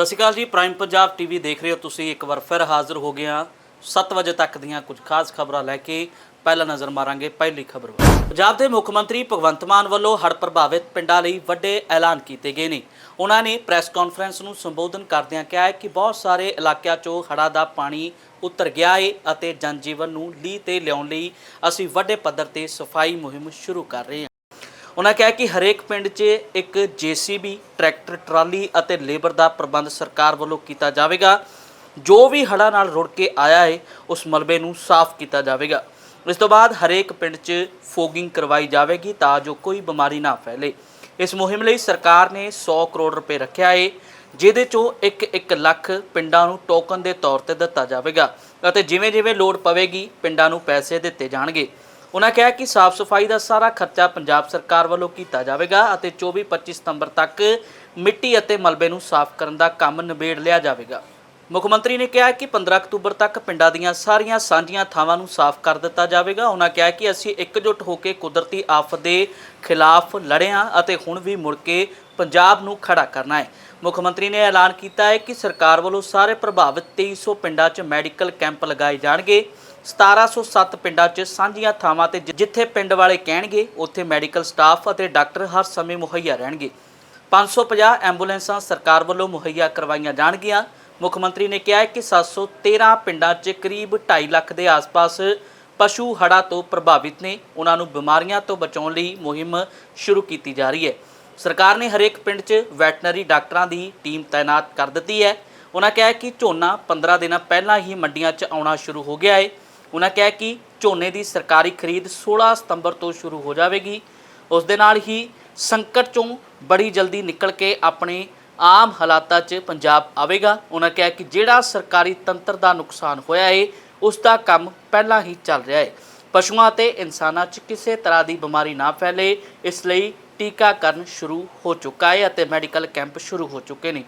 ਸਤਿ ਸ਼੍ਰੀ ਅਕਾਲ ਜੀ prime Punjab TV ਦੇਖ ਰਹੇ ਹੋ ਤੁਸੀਂ। ਇੱਕ ਵਾਰ ਫਿਰ ਹਾਜ਼ਰ ਹੋ ਗਏ ਹਾਂ 7 ਵਜੇ ਤੱਕ ਦੀਆਂ ਕੁਝ ਖਾਸ ਖਬਰਾਂ ਲੈ ਕੇ ਪਹਿਲਾ ਨਜ਼ਰ ਮਾਰਾਂਗੇ ਪਹਿਲੀ ਖਬਰ ਵੱਲ। ਪੰਜਾਬ ਦੇ ਮੁੱਖ ਮੰਤਰੀ ਭਗਵੰਤ ਮਾਨ ਵੱਲੋਂ ਹੜ੍ਹ ਪ੍ਰਭਾਵਿਤ ਪਿੰਡਾਂ ਲਈ ਵੱਡੇ ਐਲਾਨ ਕੀਤੇ ਗਏ ਨੇ। ਉਹਨਾਂ ਨੇ ਪ੍ਰੈਸ ਕਾਨਫਰੰਸ ਨੂੰ ਸੰਬੋਧਨ ਕਰਦਿਆਂ ਕਿਹਾ ਹੈ ਕਿ ਬਹੁਤ ਸਾਰੇ ਇਲਾਕਿਆਂ 'ਚੋਂ ਹੜ੍ਹਾਂ ਦਾ ਪਾਣੀ ਉਤਰ ਗਿਆ ਹੈ ਅਤੇ ਜਨਜੀਵਨ ਨੂੰ ਲੀਹ ਤੇ ਲਿਆਉਣ ਲਈ ਅਸੀਂ ਵੱਡੇ ਪੱਧਰ ਤੇ ਸਫ਼ਾਈ ਮੁਹਿੰਮ ਸ਼ੁਰੂ ਕਰ ਰਹੇ ਹਾਂ। ਉਹਨਾਂ ਕਿਹਾ ਕਿ ਹਰੇਕ ਪਿੰਡ 'ਚ ਇੱਕ ਜੀਸੀਬੀ, ਟਰੈਕਟਰ, ਟਰਾਲੀ ਅਤੇ ਲੇਬਰ ਦਾ ਪ੍ਰਬੰਧ ਸਰਕਾਰ ਵੱਲੋਂ ਕੀਤਾ ਜਾਵੇਗਾ। ਜੋ ਵੀ ਹੜ੍ਹਾਂ ਨਾਲ ਰੁੜ ਕੇ ਆਇਆ ਹੈ ਉਸ ਮਲਬੇ ਨੂੰ ਸਾਫ਼ ਕੀਤਾ ਜਾਵੇਗਾ। ਇਸ ਤੋਂ ਬਾਅਦ ਹਰੇਕ ਪਿੰਡ 'ਚ ਫੋਗਿੰਗ ਕਰਵਾਈ ਜਾਵੇਗੀ ਤਾਂ ਜੋ ਕੋਈ ਬਿਮਾਰੀ ਨਾ ਫੈਲੇ। ਇਸ ਮੁਹਿੰਮ ਲਈ ਸਰਕਾਰ ਨੇ 100 ਕਰੋੜ ਰੁਪਏ ਰੱਖਿਆ ਹੈ ਜਿਹਦੇ ਚੋਂ 1-1 ਲੱਖ ਪਿੰਡਾਂ ਨੂੰ ਟੋਕਨ ਦੇ ਤੌਰ ਤੇ ਦਿੱਤਾ ਜਾਵੇਗਾ ਅਤੇ ਜਿਵੇਂ-ਜਿਵੇਂ ਲੋੜ ਪਵੇਗੀ, ਪਿੰਡਾਂ ਨੂੰ ਪੈਸੇ ਦਿੱਤੇ ਜਾਣਗੇ। ਉਹਨਾਂ ਕਿਹਾ ਕਿ ਸਾਫ਼ ਸਫ਼ਾਈ ਦਾ ਸਾਰਾ ਖਰਚਾ ਪੰਜਾਬ ਸਰਕਾਰ ਵੱਲੋਂ ਕੀਤਾ ਜਾਵੇਗਾ ਅਤੇ 24-25 ਸਤੰਬਰ ਤੱਕ ਮਿੱਟੀ ਅਤੇ ਮਲਬੇ ਨੂੰ ਸਾਫ਼ ਕਰਨ ਦਾ ਕੰਮ ਨਿਬੇੜ ਲਿਆ ਜਾਵੇਗਾ। ਮੁੱਖ ਮੰਤਰੀ ਨੇ ਕਿਹਾ ਕਿ 15 ਅਕਤੂਬਰ ਤੱਕ ਪਿੰਡਾਂ ਦੀਆਂ ਸਾਰੀਆਂ ਸਾਂਝੀਆਂ ਥਾਵਾਂ ਨੂੰ ਸਾਫ਼ ਕਰ ਦਿੱਤਾ ਜਾਵੇਗਾ। ਉਹਨਾਂ ਕਿਹਾ ਕਿ ਅਸੀਂ ਇਕਜੁੱਟ ਹੋ ਕੇ ਕੁਦਰਤੀ ਆਫਤ ਦੇ ਖਿਲਾਫ ਲੜਿਆ ਅਤੇ ਹੁਣ ਵੀ ਮੁੜ ਕੇ ਪੰਜਾਬ ਨੂੰ ਖੜਾ ਕਰਨਾ ਹੈ। ਮੁੱਖ ਮੰਤਰੀ ਨੇ ਐਲਾਨ ਕੀਤਾ ਹੈ ਕਿ ਸਰਕਾਰ ਵੱਲੋਂ ਸਾਰੇ ਪ੍ਰਭਾਵਿਤ 2300 ਪਿੰਡਾਂ 'ਚ ਮੈਡੀਕਲ ਕੈਂਪ ਲਗਾਏ ਜਾਣਗੇ। 1707 ਪਿੰਡਾਂ 'ਚ ਸਾਂਝੀਆਂ ਥਾਵਾਂ ਤੇ ਜਿ- ਜਿੱਥੇ ਪਿੰਡ ਵਾਲੇ ਕਹਿਣਗੇ, ਉੱਥੇ ਮੈਡੀਕਲ ਸਟਾਫ ਅਤੇ ਡਾਕਟਰ ਹਰ ਸਮੇਂ ਮੁਹੱਈਆ ਰਹਿਣਗੇ। 550 ਐਂਬੂਲੈਂਸਾਂ ਸਰਕਾਰ ਵੱਲੋਂ ਮੁਹੱਈਆ ਕਰਵਾਈਆਂ ਜਾਣਗੀਆਂ। ਮੁੱਖ ਮੰਤਰੀ ਨੇ ਕਿਹਾ ਹੈ ਕਿ 713 ਪਿੰਡਾਂ 'ਚ ਕਰੀਬ 2.5 ਲੱਖ ਦੇ ਆਸ-ਪਾਸ ਪਸ਼ੂ ਹੜ੍ਹਾਂ ਤੋਂ ਪ੍ਰਭਾਵਿਤ ਨੇ। ਉਹਨਾਂ ਨੂੰ ਬਿਮਾਰੀਆਂ ਤੋਂ ਬਚਾਉਣ ਲਈ ਮੁਹਿੰਮ ਸ਼ੁਰੂ ਕੀਤੀ ਜਾ ਰਹੀ ਹੈ। ਸਰਕਾਰ ਨੇ ਹਰੇਕ ਪਿੰਡ 'ਚ ਵੈਟਨਰੀ ਡਾਕਟਰਾਂ ਦੀ ਟੀਮ ਤਾਇਨਾਤ ਕਰ ਦਿੱਤੀ ਹੈ। ਉਹਨਾਂ ਕਿਹਾ ਕਿ ਝੋਨਾ 15 ਦਿਨਾਂ ਪਹਿਲਾਂ ਹੀ ਮੰਡੀਆਂ 'ਚ ਆਉਣਾ ਸ਼ੁਰੂ ਹੋ ਗਿਆ ਹੈ। ਉਹਨਾਂ ਕਿਹਾ ਕਿ ਝੋਨੇ ਦੀ ਸਰਕਾਰੀ ਖਰੀਦ 16 ਸਤੰਬਰ ਤੋਂ ਸ਼ੁਰੂ ਹੋ ਜਾਵੇਗੀ। ਉਸ ਦੇ ਨਾਲ ਹੀ ਸੰਕਟ ਚੋਂ ਬੜੀ ਜਲਦੀ ਨਿਕਲ ਕੇ ਆਪਣੇ ਆਮ ਹਾਲਾਤਾਂ 'ਚ ਪੰਜਾਬ ਆਵੇਗਾ। ਉਹਨਾਂ ਕਿਹਾ ਕਿ ਜਿਹੜਾ ਸਰਕਾਰੀ ਤੰਤਰ ਦਾ ਨੁਕਸਾਨ ਹੋਇਆ ਹੈ ਉਸ ਦਾ ਕੰਮ ਪਹਿਲਾਂ ਹੀ ਚੱਲ ਰਿਹਾ ਹੈ ਪਸ਼ੂਆਂ ਅਤੇ ਇਨਸਾਨਾਂ 'ਚ ਕਿਸੇ ਤਰ੍ਹਾਂ ਦੀ ਬਿਮਾਰੀ ਨਾ ਫੈਲੇ, ਇਸ ਲਈ ਟੀਕਾਕਰਨ ਸ਼ੁਰੂ ਹੋ ਚੁੱਕਾ ਹੈ ਅਤੇ ਮੈਡੀਕਲ ਕੈਂਪ ਸ਼ੁਰੂ ਹੋ ਚੁੱਕੇ ਨੇ।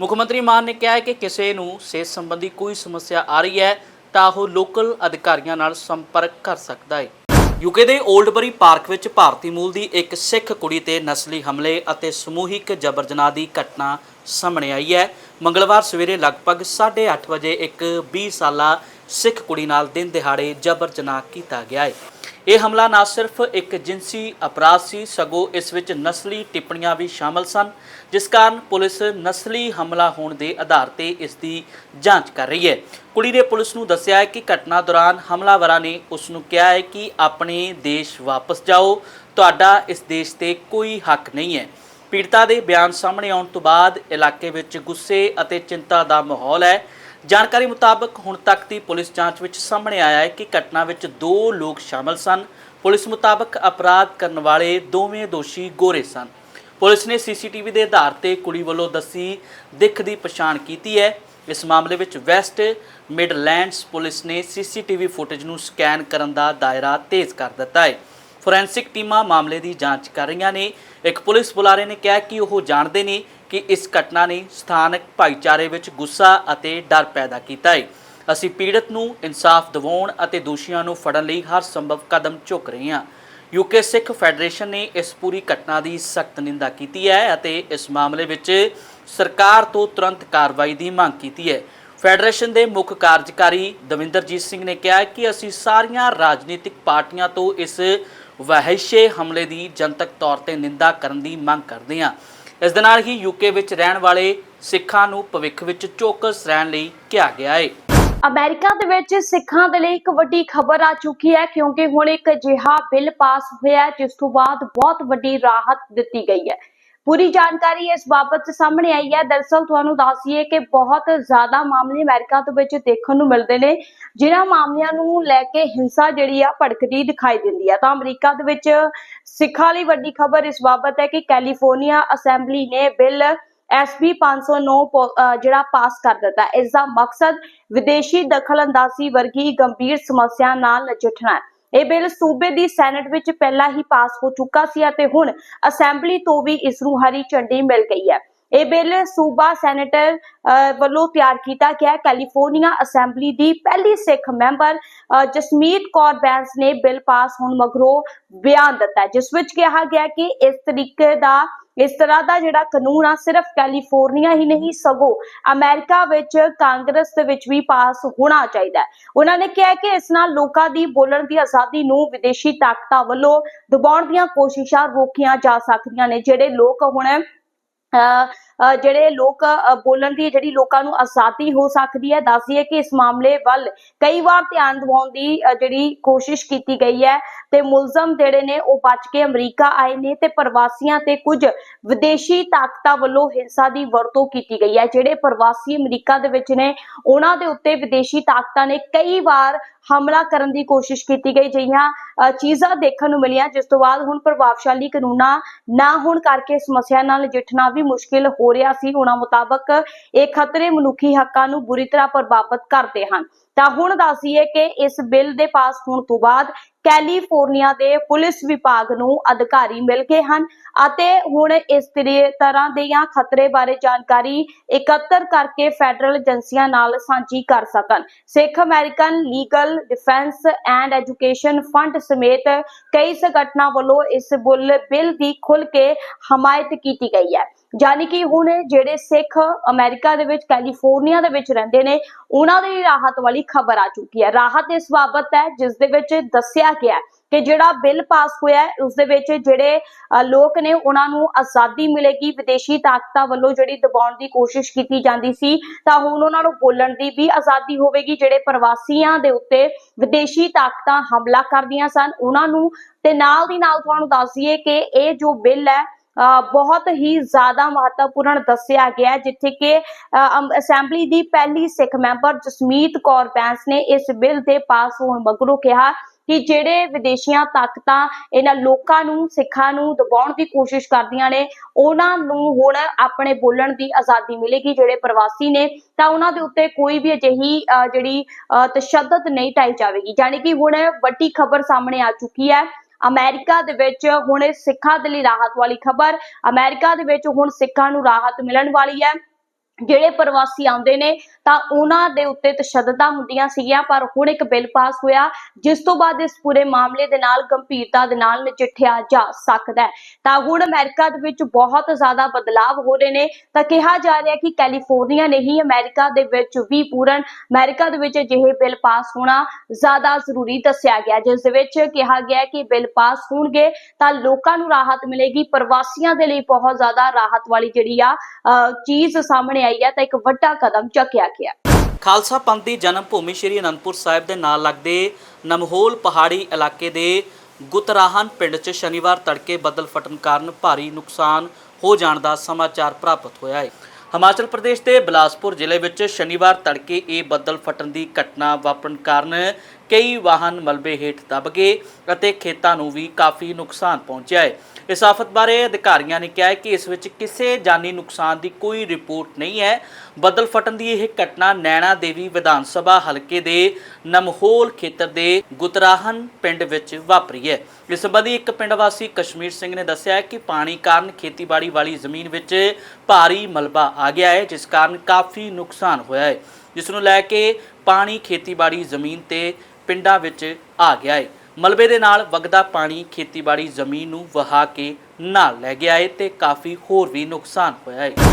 ਮੁੱਖ ਮੰਤਰੀ ਮਾਨ ਨੇ ਕਿਹਾ ਹੈ ਕਿ ਕਿਸੇ ਨੂੰ ਸਿਹਤ ਸੰਬੰਧੀ ਕੋਈ ਸਮੱਸਿਆ ਆ ਰਹੀ ਹੈ ਤਾਂ ਉਹ ਲੋਕਲ ਅਧਿਕਾਰੀਆਂ ਨਾਲ ਸੰਪਰਕ ਕਰ ਸਕਦਾ ਹੈ। ਯੂਕੇ ਦੇ 올ਡਬਰੀ ਪਾਰਕ ਵਿੱਚ ਭਾਰਤੀ ਮੂਲ ਦੀ ਇੱਕ ਸਿੱਖ ਕੁੜੀ ਤੇ ਨਸਲੀ ਹਮਲੇ ਅਤੇ ਸਮੂਹਿਕ ਜਬਰ ਜਨਾਹ ਦੀ ਘਟਨਾ ਸਾਹਮਣੇ ਆਈ ਹੈ। ਮੰਗਲਵਾਰ ਸਵੇਰੇ ਲਗਭਗ 8:30 ਵਜੇ ਇੱਕ 20 ਸਾਲਾ ਸਿੱਖ ਕੁੜੀ ਨਾਲ ਦਿਨ ਦਿਹਾੜੇ ਜਬਰ ਜਨਾਹ ਕੀਤਾ ਗਿਆ ਹੈ ਇਹ ਹਮਲਾ ਨਾ ਸਿਰਫ ਇੱਕ ਜਿੰਸੀ ਅਪਰਾਧ ਸੀ, ਸਗੋਂ ਇਸ ਵਿੱਚ ਨਸਲੀ ਟਿੱਪਣੀਆਂ ਵੀ ਸ਼ਾਮਲ ਸਨ, ਜਿਸ ਕਾਰਨ ਪੁਲਿਸ ਨਸਲੀ ਹਮਲਾ ਹੋਣ ਦੇ ਆਧਾਰ ਤੇ ਇਸ ਦੀ ਜਾਂਚ ਕਰ ਰਹੀ ਹੈ ਕੁੜੀ ਨੇ ਪੁਲਿਸ ਨੂੰ ਦੱਸਿਆ ਹੈ ਕਿ ਘਟਨਾ ਦੌਰਾਨ ਹਮਲਾਵਰਾਂ ਨੇ ਉਸ ਨੂੰ ਕਿਹਾ ਹੈ ਕਿ ਆਪਣੇ ਦੇਸ਼ ਵਾਪਸ ਜਾਓ, ਤੁਹਾਡਾ ਇਸ ਦੇਸ਼ ਤੇ ਕੋਈ ਹੱਕ ਨਹੀਂ ਹੈ। ਪੀੜਤਾ ਦੇ ਬਿਆਨ ਸਾਹਮਣੇ ਆਉਣ ਤੋਂ ਬਾਅਦ ਇਲਾਕੇ ਵਿੱਚ ਗੁੱਸੇ ਅਤੇ ਚਿੰਤਾ ਦਾ ਮਾਹੌਲ ਹੈ। ਜਾਣਕਾਰੀ ਮੁਤਾਬਕ ਹੁਣ ਤੱਕ ਦੀ ਪੁਲਿਸ ਜਾਂਚ ਵਿੱਚ ਸਾਹਮਣੇ ਆਇਆ ਹੈ ਕਿ ਘਟਨਾ ਵਿੱਚ ਦੋ ਲੋਕ ਸ਼ਾਮਲ ਸਨ। ਪੁਲਿਸ ਮੁਤਾਬਕ ਅਪਰਾਧ ਕਰਨ ਵਾਲੇ ਦੋਵੇਂ ਦੋਸ਼ੀ ਗੋਰੇ ਸਨ। ਪੁਲਿਸ ਨੇ ਸੀਸੀਟੀਵੀ ਦੇ ਆਧਾਰ ਤੇ ਕੁੜੀ ਵੱਲੋਂ ਦੱਸੀ, ਦਿੱਖ ਦੀ ਪਛਾਣ ਕੀਤੀ ਹੈ। ਇਸ ਮਾਮਲੇ ਵਿੱਚ ਵੈਸਟ ਮਿਡਲੈਂਡਸ ਪੁਲਿਸ ਨੇ ਸੀਸੀਟੀਵੀ ਫੁਟੇਜ ਨੂੰ ਸਕੈਨ ਕਰਨ ਦਾ ਦਾਇਰਾ ਤੇਜ਼ ਕਰ ਦਿੱਤਾ ਹੈ। ਫੋਰੈਂਸਿਕ ਟੀਮਾਂ ਮਾਮਲੇ ਦੀ ਜਾਂਚ ਕਰ ਰਹੀਆਂ ਨੇ। ਇੱਕ ਪੁਲਿਸ ਬੁਲਾਰੇ ਨੇ ਕਿਹਾ ਕਿ ਉਹ ਜਾਣਦੇ ਨੇ ਕਿ ਇਸ ਘਟਨਾ ਨੇ ਸਥਾਨਕ ਭਾਈਚਾਰੇ ਵਿੱਚ ਗੁੱਸਾ ਅਤੇ ਡਰ ਪੈਦਾ ਕੀਤਾ ਹੈ। ਅਸੀਂ ਪੀੜਤ ਨੂੰ ਇਨਸਾਫ ਦਿਵਾਉਣ ਅਤੇ ਦੋਸ਼ੀਆਂ ਨੂੰ ਫੜਨ ਲਈ ਹਰ ਸੰਭਵ ਕਦਮ ਚੁੱਕ ਰਹੇ ਹਾਂ। ਯੂਕੇ ਸਿੱਖ ਫੈਡਰੇਸ਼ਨ ਨੇ ਇਸ ਪੂਰੀ ਘਟਨਾ ਦੀ ਸਖਤ ਨਿੰਦਾ ਕੀਤੀ ਹੈ ਅਤੇ ਇਸ ਮਾਮਲੇ ਵਿੱਚ ਸਰਕਾਰ ਤੋਂ ਤੁਰੰਤ ਕਾਰਵਾਈ ਦੀ ਮੰਗ ਕੀਤੀ ਹੈ। ਫੈਡਰੇਸ਼ਨ ਦੇ ਮੁੱਖ ਕਾਰਜਕਾਰੀ ਦਵਿੰਦਰਜੀਤ ਸਿੰਘ ਨੇ ਕਿਹਾ ਕਿ ਅਸੀਂ ਸਾਰੀਆਂ ਰਾਜਨੀਤਿਕ ਪਾਰਟੀਆਂ ਤੋਂ ਇਸ ਵਹਿਸ਼ੇ ਹਮਲੇ ਦੀ ਜਨਤਕ ਤੌਰ ਤੇ ਨਿੰਦਾ ਕਰਨ ਦੀ ਮੰਗ ਕਰਦੇ ਹਾਂ। ਇਸ ਦੇ ਨਾਲ ਹੀ ਯੂਕੇ ਵਿੱਚ ਰਹਿਣ ਵਾਲੇ ਸਿੱਖਾਂ ਨੂੰ ਭਵਿੱਖ ਵਿੱਚ ਚੌਕਸ ਰਹਿਣ ਲਈ ਕਿਹਾ ਗਿਆ ਹੈ ਅਮਰੀਕਾ ਦੇ ਵਿੱਚ ਸਿੱਖਾਂ ਦੇ ਲਈ ਇੱਕ ਵੱਡੀ ਖਬਰ ਆ ਚੁੱਕੀ ਹੈ, ਕਿਉਂਕਿ ਹੁਣ ਇੱਕ ਅਜਿਹਾ ਬਿੱਲ ਪਾਸ ਹੋਇਆ ਜਿਸ ਤੋਂ ਬਾਅਦ ਬਹੁਤ ਵੱਡੀ ਰਾਹਤ ਦਿੱਤੀ ਗਈ ਹੈ। ਪੂਰੀ ਜਾਣਕਾਰੀ ਇਸ ਬਾਬਤ ਸਾਹਮਣੇ ਆਈ ਹੈ। ਦਰਸਲ ਤੁਹਾਨੂੰ ਦੱਸੀਏ ਕਿ ਬਹੁਤ ਜ਼ਿਆਦਾ ਮਾਮਲੇ ਅਮਰੀਕਾ ਦੇ ਵਿੱਚ ਦੇਖਣ ਨੂੰ ਮਿਲਦੇ ਨੇ, ਜਿਨ੍ਹਾਂ ਮਾਮਲਿਆਂ ਨੂੰ ਲੈ ਕੇ ਹਿੰਸਾ ਜਿਹੜੀ ਆ ਭੜਕਦੀ ਦਿਖਾਈ ਦਿੰਦੀ ਹੈ ਤਾਂ ਅਮਰੀਕਾ ਦੇ ਵਿੱਚ ਸਿੱਖਾਂ ਲਈ ਵੱਡੀ ਖਬਰ ਇਸ ਬਾਬਤ ਹੈ ਕਿ ਕੈਲੀਫੋਰਨੀਆ ਅਸੈਂਬਲੀ ਨੇ ਬਿੱਲ SB 509 ਪੋ- ਜਿਹੜਾ ਪਾਸ ਕਰ ਦਿੱਤਾ। ਇਸ ਦਾ ਮਕਸਦ ਵਿਦੇਸ਼ੀ ਦਖਲਅੰਦਾਜ਼ੀ ਵਰਗੀ ਗੰਭੀਰ ਸਮੱਸਿਆ ਨਾਲ ਨਜਿੱਠਣਾ ਹੈ। ਇਹ ਬਿੱਲ ਸੂਬੇ ਦੀ ਸੈਨੇਟ ਵਿੱਚ ਪਹਿਲਾਂ ਹੀ ਪਾਸ ਹੋ ਚੁੱਕਾ ਸੀ ਅਤੇ ਹੁਣ ਅਸੈਂਬਲੀ ਤੋਂ ਵੀ ਇਸ ਨੂੰ ਹਰੀ ਝੰਡੀ ਮਿਲ ਗਈ ਹੈ। ਇਹ ਬਿੱਲ ਸੂਬਾ ਸੈਨੇਟਰ ਵੱਲੋਂ ਤਿਆਰ ਕੀਤਾ ਗਿਆ। ਕੈਲੀਫੋਰਨੀਆ ਅਸੈਂਬਲੀ ਦੀ ਪਹਿਲੀ ਸਿੱਖ ਮੈਂਬਰ ਜਸਮੀਤ ਕੌਰ ਬੈਂਸ ਨੇ ਬਿੱਲ ਪਾਸ ਹੋਣ ਮਗਰੋਂ ਬਿਆਨ ਦਿੱਤਾ ਜਿਸ ਵਿੱਚ ਕਿਹਾ ਗਿਆ ਕਿ ਇਸ ਤਰੀਕੇ ਦਾ ਇਸ ਤਰ੍ਹਾਂ ਦਾ ਜਿਹੜਾ ਕਾਨੂੰਨ ਆ, ਸਿਰਫ ਕੈਲੀਫੋਰਨੀਆ ਹੀ ਨਹੀਂ, ਸਗੋਂ ਅਮਰੀਕਾ ਵਿੱਚ ਕਾਂਗਰਸ ਦੇ ਵਿੱਚ ਵੀ ਪਾਸ ਹੋਣਾ ਚਾਹੀਦਾ ਹੈ। ਉਹਨਾਂ ਨੇ ਕਿਹਾ ਕਿ ਇਸ ਨਾਲ ਲੋਕਾਂ ਦੀ ਬੋਲਣ ਦੀ ਆਜ਼ਾਦੀ ਨੂੰ ਵਿਦੇਸ਼ੀ ਤਾਕਤਾਂ ਵੱਲੋਂ ਦਬਾਉਣ ਦੀਆਂ ਕੋਸ਼ਿਸ਼ਾਂ ਰੋਕੀਆਂ ਜਾ ਸਕਦੀਆਂ ਨੇ, ਜਿਹੜੇ ਲੋਕ ਹੁਣ ਅਹ ਅਹ ਜਿਹੜੇ ਲੋਕ ਬੋਲਣ ਦੀ ਜਿਹੜੀ ਲੋਕਾਂ ਨੂੰ ਆਜ਼ਾਦੀ ਹੋ ਸਕਦੀ ਹੈ, ਦੱਸਦੀ ਹੈ ਕਿ ਇਸ ਮਾਮਲੇ ਵੱਲ ਕਈ ਵਾਰ ਧਿਆਨ ਦਿਵਾਉਣ ਦੀ ਜਿਹੜੀ ਕੋਸ਼ਿਸ਼ ਕੀਤੀ ਗਈ ਹੈ। ਤੇ ਮੁਲਜ਼ਮ ਜਿਹੜੇ ਨੇ, ਉਹ ਬਚ ਕੇ ਅਮਰੀਕਾ ਆਏ ਨੇ ਤੇ ਪ੍ਰਵਾਸੀਆਂ ਤੇ ਕੁਝ ਵਿਦੇਸ਼ੀ ਤਾਕਤਾਂ ਵੱਲੋਂ ਹਿੰਸਾ ਦੀ ਵਰਤੋਂ ਕੀਤੀ ਗਈ ਹੈ। ਜਿਹੜੇ ਪ੍ਰਵਾਸੀ ਅਮਰੀਕਾ ਦੇ ਵਿੱਚ ਨੇ, ਉਹਨਾਂ ਦੇ ਉੱਤੇ ਵਿਦੇਸ਼ੀ ਤਾਕਤਾਂ ਨੇ ਕਈ ਵਾਰ ਹਮਲਾ ਕਰਨ ਦੀ ਕੋਸ਼ਿਸ਼ ਕੀਤੀ ਗਈ। ਜਿਹੀਆਂ ਚੀਜ਼ਾਂ ਦੇਖਣ ਨੂੰ ਮਿਲੀਆਂ। ਜਿਸ ਤੋਂ ਬਾਅਦ ਹੁਣ ਪ੍ਰਭਾਵਸ਼ਾਲੀ ਕਾਨੂੰਨਾਂ ਨਾ ਹੋਣ ਕਰਕੇ ਸਮੱਸਿਆ ਨਾਲ ਨਜਿੱਠਣਾ ਵੀ ਮੁਸ਼ਕਿਲ ਹੋ ਹੋ ਰਿਹਾ ਸੀ ਉਹਨਾਂ ਮੁਤਾਬਕ ਇਹ ਖਤਰੇ ਮਨੁੱਖੀ ਹੱਕਾਂ ਨੂੰ ਬੁਰੀ ਤਰ੍ਹਾਂ ਪ੍ਰਭਾਵਿਤ ਕਰਦੇ ਹਨ। ਤਾਂ ਹੁਣ ਦੱਸੀਏ ਕਿ ਇਸ ਬਿੱਲ ਦੇ ਪਾਸ ਹੋਣ ਤੋਂ ਬਾਅਦ ਕੈਲੀਫੋਰਨੀਆ ਦੇ ਪੁਲਿਸ ਵਿਭਾਗ ਨੂੰ ਅਧਿਕਾਰੀ ਮਿਲ ਗਏ ਹਨ ਅਤੇ ਹੁਣ ਇਸ ਤਰ੍ਹਾਂ ਦੇ ਜਾਂ ਖਤਰੇ ਬਾਰੇ ਜਾਣਕਾਰੀ ਇਕੱਤਰ ਕਰਕੇ ਫੈਡਰਲ ਏਜੰਸੀਆਂ ਨਾਲ ਸਾਂਝੀ ਕਰ ਸਕਣ। Sikh American Legal Defense and Education Fund ਸਮੇਤ ਕਈ ਸੰਗਠਨਾਂ ਵੱਲੋਂ ਇਸ ਬੁੱਲ ਬਿੱਲ ਦੀ ਖੁੱਲ ਕੇ ਹਮਾਇਤ ਕੀਤੀ ਗਈ ਹੈ। ਜਾਨੀ ਕਿ ਹੁਣ ਜਿਹੜੇ ਸਿੱਖ ਅਮਰੀਕਾ ਦੇ ਵਿੱਚ, ਕੈਲੀਫੋਰਨੀਆ ਦੇ ਵਿੱਚ ਰਹਿੰਦੇ ਨੇ, ਉਹਨਾਂ ਦੇ ਲਈ ਰਾਹਤ ਵਾਲੀ ਖਬਰ ਆ ਚੁੱਕੀ ਹੈ। ਰਾਹਤ ਇਸ ਬਾਬਤ ਹੈ, ਜਿਸ ਦੇ ਵਿੱਚ ਦੱਸਿਆ ਗਿਆ ਕਿ ਜਿਹੜਾ ਬਿੱਲ ਪਾਸ ਹੋਇਆ ਹੈ, ਉਸ ਦੇ ਵਿੱਚ ਜਿਹੜੇ ਲੋਕ ਨੇ ਉਹਨਾਂ ਨੂੰ ਆਜ਼ਾਦੀ ਮਿਲੇਗੀ, ਵਿਦੇਸ਼ੀ ਤਾਕਤਾਂ ਵੱਲੋਂ ਜਿਹੜੀ ਦਬਾਉਣ ਦੀ ਕੋਸ਼ਿਸ਼ ਕੀਤੀ ਜਾਂਦੀ ਸੀ, ਤਾਂ ਹੁਣ ਉਹਨਾਂ ਨੂੰ ਬੋਲਣ ਦੀ ਵੀ ਆਜ਼ਾਦੀ ਹੋਵੇਗੀ, ਜਿਹੜੇ ਪ੍ਰਵਾਸੀਆਂ ਦੇ ਉੱਤੇ ਵਿਦੇਸ਼ੀ ਤਾਕਤਾਂ ਹਮਲਾ ਕਰਦੀਆਂ ਸਨ, ਉਹਨਾਂ ਨੂੰ ਤੇ ਨਾਲ ਦੀ ਨਾਲ ਤੁਹਾਨੂੰ ਦੱਸ ਦਈਏ ਕਿ ਇਹ ਜੋ ਬਿੱਲ ਹੈ ਬਹੁਤ ਹੀ ਜ਼ਿਆਦਾ ਮਹੱਤਵਪੂਰਨ ਦੱਸਿਆ ਗਿਆ ਜਿੱਥੇ ਕਿ ਅਸੈਂਬਲੀ ਦੀ ਪਹਿਲੀ ਸਿੱਖ ਮੈਂਬਰ ਜਸਮੀਤ ਕੌਰ ਬੈਂਸ ਨੇ ਇਸ ਬਿੱਲ ਦੇ ਪਾਸ ਹੋਣ ਮਗਰੋਂ ਕਿਹਾ ਕਿ ਜਿਹੜੇ ਵਿਦੇਸ਼ੀਆਂ ਤਾਕਤਾਂ ਇਹਨਾਂ ਲੋਕਾਂ ਨੂੰ, ਸਿੱਖਾਂ ਨੂੰ ਦਬਾਉਣ ਦੀ ਕੋਸ਼ਿਸ਼ ਕਰਦੀਆਂ ਨੇ, ਉਹਨਾਂ ਨੂੰ ਹੁਣ ਆਪਣੇ ਬੋਲਣ ਦੀ ਆਜ਼ਾਦੀ ਮਿਲੇਗੀ। ਜਿਹੜੇ ਪ੍ਰਵਾਸੀ ਨੇ, ਤਾਂ ਉਹਨਾਂ ਦੇ ਉੱਤੇ ਕੋਈ ਵੀ ਅਜਿਹੀ ਜਿਹੜੀ ਤਸ਼ੱਦਦ ਨਹੀਂ ਢਾਈ ਜਾਵੇਗੀ। ਯਾਨੀ ਕਿ ਹੁਣ ਵੱਡੀ ਖਬਰ ਸਾਹਮਣੇ ਆ ਚੁੱਕੀ ਹੈ। ਅਮਰੀਕਾ ਦੇ ਵਿੱਚ ਹੁਣ ਸਿੱਖਾਂ ਦੇ ਲਈ ਰਾਹਤ ਵਾਲੀ ਖਬਰ, ਅਮਰੀਕਾ ਦੇ ਵਿੱਚ ਹੁਣ ਸਿੱਖਾਂ ਨੂੰ ਰਾਹਤ ਮਿਲਣ ਵਾਲੀ ਹੈ। ਜਿਹੜੇ ਪ੍ਰਵਾਸੀ ਆਉਂਦੇ ਨੇ, ਤਾਂ ਉਹਨਾਂ ਦੇ ਉੱਤੇ ਤਸ਼ੱਦਦਾਂ ਹੁੰਦੀਆਂ ਸੀਗੀਆਂ, ਪਰ ਹੁਣ ਇੱਕ ਬਿੱਲ ਪਾਸ ਹੋਇਆ, ਜਿਸ ਤੋਂ ਬਾਅਦ ਇਸ ਪੂਰੇ ਮਾਮਲੇ ਦੇ ਨਾਲ ਗੰਭੀਰਤਾ ਦੇ ਨਾਲ ਨਜਿੱਠਿਆ ਜਾ ਸਕਦਾ ਹੈ। ਤਾਂ ਹੁਣ ਅਮਰੀਕਾ ਦੇ ਵਿੱਚ ਬਹੁਤ ਜ਼ਿਆਦਾ ਬਦਲਾਅ ਹੋ ਰਹੇ ਨੇ, ਤਾਂ ਕਿਹਾ ਜਾ ਰਿਹਾ ਕਿ ਕੈਲੀਫੋਰਨੀਆ ਨੇ ਹੀ ਅਮਰੀਕਾ ਦੇ ਵਿੱਚ ਵੀ ਪੂਰਨ, ਅਮਰੀਕਾ ਦੇ ਵਿੱਚ ਅਜਿਹੇ ਬਿੱਲ ਪਾਸ ਹੋਣਾ ਜ਼ਿਆਦਾ ਜ਼ਰੂਰੀ ਦੱਸਿਆ ਗਿਆ ਜਿਸ ਦੇ ਵਿੱਚ ਕਿਹਾ ਗਿਆ ਕਿ ਬਿੱਲ ਪਾਸ ਹੋਣਗੇ, ਤਾਂ ਲੋਕਾਂ ਨੂੰ ਰਾਹਤ ਮਿਲੇਗੀ, ਪ੍ਰਵਾਸੀਆਂ ਦੇ ਲਈ ਬਹੁਤ ਜ਼ਿਆਦਾ ਰਾਹਤ ਵਾਲੀ ਜਿਹੜੀ ਆ ਚੀਜ਼ ਸਾਹਮਣੇ ਆਈ ਹੈ ਤਾਂ ਇੱਕ ਵੱਡਾ ਕਦਮ ਚੱਕਿਆ ਗਿਆ। ਖਾਲਸਾ ਪੰਥ ਦੀ ਜਨਮ ਭੂਮੀ ਸ਼੍ਰੀ ਅਨੰਦਪੁਰ ਸਾਹਿਬ ਦੇ ਨਾਲ ਲੱਗਦੇ ਨਮਹੋਲ ਪਹਾੜੀ ਇਲਾਕੇ ਦੇ ਗੁਤਰਾਹਨ ਪਿੰਡ 'ਚ ਸ਼ਨੀਵਾਰ ਤੜਕੇ ਬੱਦਲ ਫਟਣ ਕਾਰਨ ਭਾਰੀ ਨੁਕਸਾਨ ਹੋ ਜਾਣ ਦਾ ਸਮਾਚਾਰ ਪ੍ਰਾਪਤ ਹੋਇਆ ਹੈ। ਹਿਮਾਚਲ ਪ੍ਰਦੇਸ਼ ਦੇ ਬਿਲਾਸਪੁਰ ਜ਼ਿਲ੍ਹੇ ਵਿੱਚ ਸ਼ਨੀਵਾਰ ਤੜਕੇ ਇਹ ਬੱਦਲ ਫਟਣ ਦੀ ਘਟਨਾ ਵਾਪਰਨ ਕਾਰਨ ਕਈ ਵਾਹਨ ਮਲਬੇ ਹੇਠ ਦਬ ਗਏ ਅਤੇ ਖੇਤਾਂ ਨੂੰ ਵੀ ਕਾਫੀ ਨੁਕਸਾਨ ਪਹੁੰਚਿਆ ਹੈ। ਇਸ ਆਫਤ ਬਾਰੇ ਅਧਿਕਾਰੀਆਂ ਨੇ ਕਿਹਾ ਹੈ ਕਿ ਇਸ ਵਿੱਚ ਕਿਸੇ ਜਾਨੀ ਨੁਕਸਾਨ ਦੀ ਕੋਈ ਰਿਪੋਰਟ ਨਹੀਂ ਹੈ। ਬੱਦਲ ਫਟਣ ਦੀ ਇਹ ਘਟਨਾ ਨੈਣਾ ਦੇਵੀ ਵਿਧਾਨ ਸਭਾ ਹਲਕੇ ਦੇ ਨਮਹੋਲ ਖੇਤਰ ਦੇ ਗੁਤਰਾਹਨ ਪਿੰਡ ਵਿੱਚ ਵਾਪਰੀ ਹੈ। ਇਸ ਸੰਬੰਧੀ ਇੱਕ ਪਿੰਡ ਵਾਸੀ ਕਸ਼ਮੀਰ ਸਿੰਘ ਨੇ ਦੱਸਿਆ ਕਿ ਪਾਣੀ ਕਾਰਨ ਖੇਤੀਬਾੜੀ ਵਾਲੀ ਜ਼ਮੀਨ ਵਿੱਚ ਭਾਰੀ ਮਲਬਾ ਆ ਗਿਆ ਹੈ, ਜਿਸ ਕਾਰਨ ਕਾਫੀ ਨੁਕਸਾਨ ਹੋਇਆ ਹੈ। ਜਿਸ ਨੂੰ ਲੈ ਕੇ ਪਾਣੀ ਖੇਤੀਬਾੜੀ ਜ਼ਮੀਨ ਤੇ ਪਿੰਡਾਂ ਵਿੱਚ ਆ ਗਿਆ ਹੈ ਮਲਬੇ ਦੇ ਨਾਲ ਵਗਦਾ ਪਾਣੀ ਖੇਤੀਬਾੜੀ ਜ਼ਮੀਨ ਨੂੰ ਵਹਾ ਕੇ ਨਾਲ ਲੈ ਗਿਆ ਹੈ ਤੇ ਕਾਫੀ ਹੋਰ ਵੀ ਨੁਕਸਾਨ ਹੋਇਆ ਹੈ